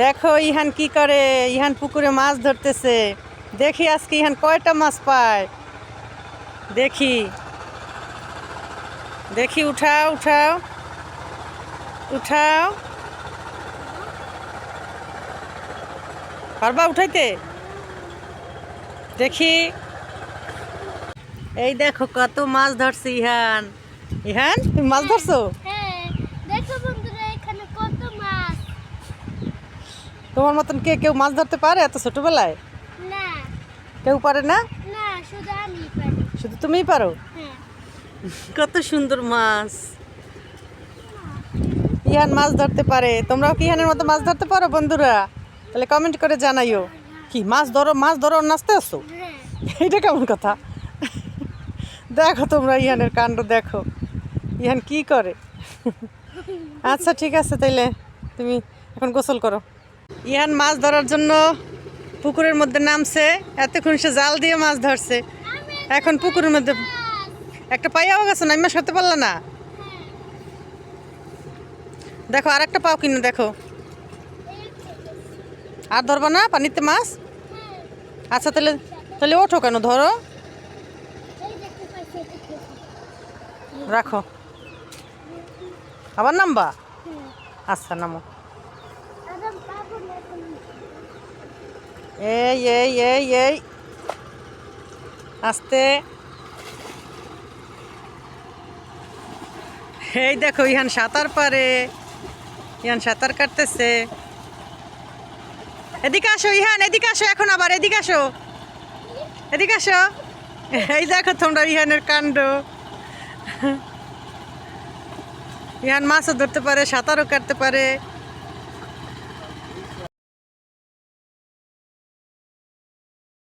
দেখো ইহান কি করে, ইহান পুকুরে মাছ ধরতেছে। দেখি আজকে ইহান কয়টা মাছ পায়। দেখি। দেখি, উঠাও উঠাও। উঠাও। পারবা উঠাইতে? দেখি। এই দেখো কত মাছ ধরছে ইহান। ইহান, তুমি মাছ ধরছো হ্যাঁ দেখো বন্ধুরা এখানে কত মাছ তোমার মতন কে কেউ মাছ ধরতে পারে এত ছোটবেলায়? না। কেউ পারে না? না শুধু আমি পারি। শুধু তুমিই পারো? হ্যাঁ। কত সুন্দর মাছ। ইহান মাছ ধরতে পারে। তোমরাও কি ইহানের মতো মাছ ধরতে পারো বন্ধুরা? তাহলে কমেন্ট করে জানাইও। কি মাছ ধরো মাছ ধরো নাচতে আসো? হ্যাঁ। এটা কেমন কথা? দেখো তোমরা ইহানের কাণ্ড দেখো। ইহান কি করে? আচ্ছা ঠিক আছে তাইলে তুমি এখন গোসল করো। ইহান মাছ ধরার জন্য পুকুরের মধ্যে নামছে। এতক্ষণ সে জাল দিয়ে মাছ ধরছে। এখন পুকুরের মধ্যে একটা পাইয়াও গেছে না? আমি সারতে পারলা না? দেখো আর একটা পাও কিনে দেখো। আর ধরবা না? পানিতে মাছ? আচ্ছা তাহলে তাহলে ওঠো কেন? ধরো? রাখো। আবার নামবা? আচ্ছা নামো আদম পাবো না এখন। এই এই এই এই। আস্তে। এই দেখো ইহান সাঁতার পারে। ইহান সাঁতার কাটতেছে। এদিকে আসো ইহান এদিকে আসো এখন আবার, এদিকে আসো। এদিকে আসো। এই দেখো তোমরা ইহানের কাণ্ড। ইহান মাছও ধরতে পারে, সাঁতারও কাটতে পারে।